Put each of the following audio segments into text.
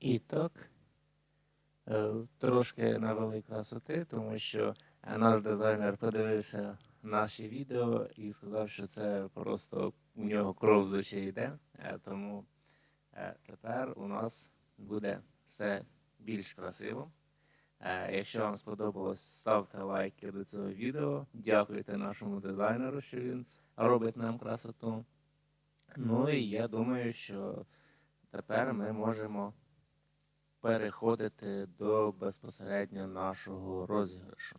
І так, е, трошки навели красоти, тому що е, наш дизайнер подивився наші відео і сказав, що це просто у нього кров з очей йде. Е, Тому тепер у нас буде все більш красиво. Якщо вам сподобалось, ставте лайки до цього відео. Дякуйте нашому дизайнеру, що він робить нам красоту. Ну і я думаю, що тепер ми можемо переходити до безпосередньо нашого розіграшу.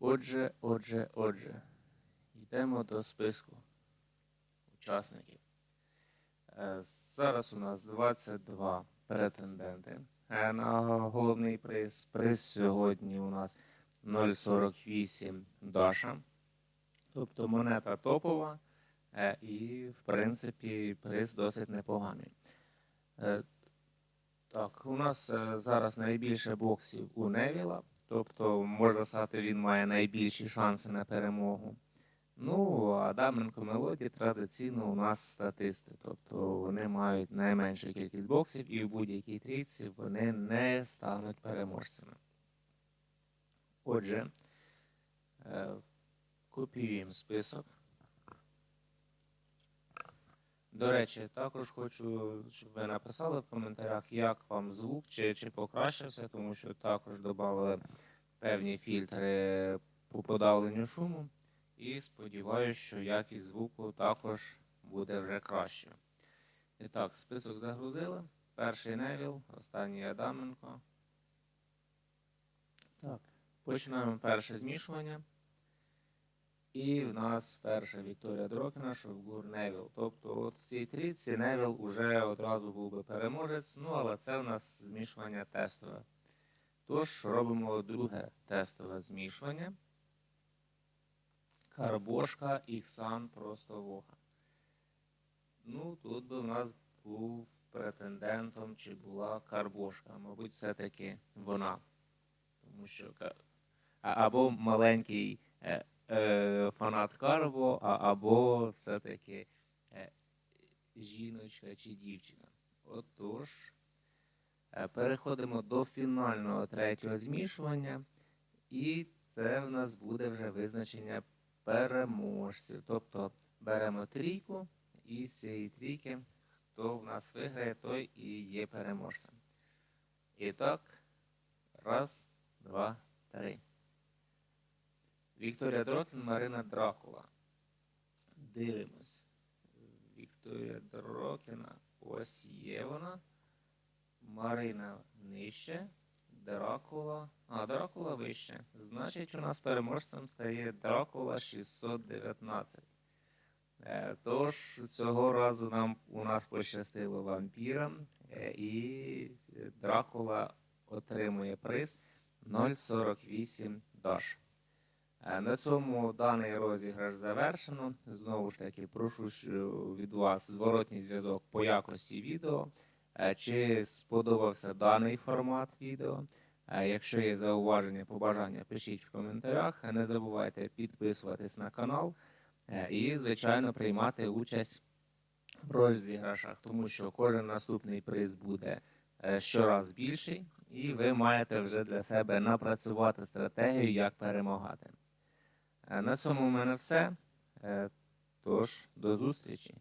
Отже, отже, отже, йдемо до списку учасників. Е, Зараз у нас 22 претенденти. Е, На головний приз. Приз сьогодні у нас 0,48 Даша. Тобто монета топова. Е, І, в принципі, приз досить непоганий. У нас е, зараз найбільше боксів у Невіла. Тобто, можна сказати, він має найбільші шанси на перемогу. Ну, а Даменко Мелоді традиційно у нас статисти. Тобто вони мають найменшу кількість боксів і в будь-якій трійці вони не стануть переможцями. Отже, е, копіюємо список. До речі, також хочу, щоб ви написали в коментарях, як вам звук, чи, чи покращився, тому що також додали певні фільтри по подавленню шуму. І сподіваюся, що якість звуку також буде вже краще. І так, список загрузили. Перший Невіл, останній Адаменко. Так, починаємо перше змішування. І в нас перша Вікторія Дрокіна, Шовгур Невіл. Тобто от в цій трійці Невіл уже одразу був би переможець, ну але це в нас змішування тестове. Тож робимо друге тестове змішування. Карбошка, Іксан, просто вуха. Ну, тут би в нас був претендентом, чи була карбошка. Мабуть, все-таки вона. Тому що або маленький е, фанат Карбо, а, або все-таки е, жіночка чи дівчина. Отож, е, переходимо до фінального третього змішування. І це в нас буде вже визначення переможців. Тобто беремо трійку, і з цієї трійки, хто в нас виграє, той і є переможцем. І так, раз, два, три. Вікторія Дрокін, Марина Дракула. Дивимось. Вікторія Дрокіна. Ось є вона. Марина нижче. Дракула. А, Дракула вище. Значить, у нас переможцем стає Дракула 619. Е, Тож цього разу нам у нас пощастило вампірам, е, і Дракула отримує приз 0,48 Даш. Е, На цьому даний розіграш завершено. Знову ж таки, прошу від вас зворотній зв'язок по якості відео. Е, Чи сподобався даний формат відео? Е, Якщо є зауваження, побажання, пишіть в коментарях. Е, Не забувайте підписуватись на канал е, і, звичайно, приймати участь в розіграшах, тому що кожен наступний приз буде е, щораз більший, і ви маєте вже для себе напрацювати стратегію, як перемагати. Е, На цьому в мене все. Е, Тож, до зустрічі!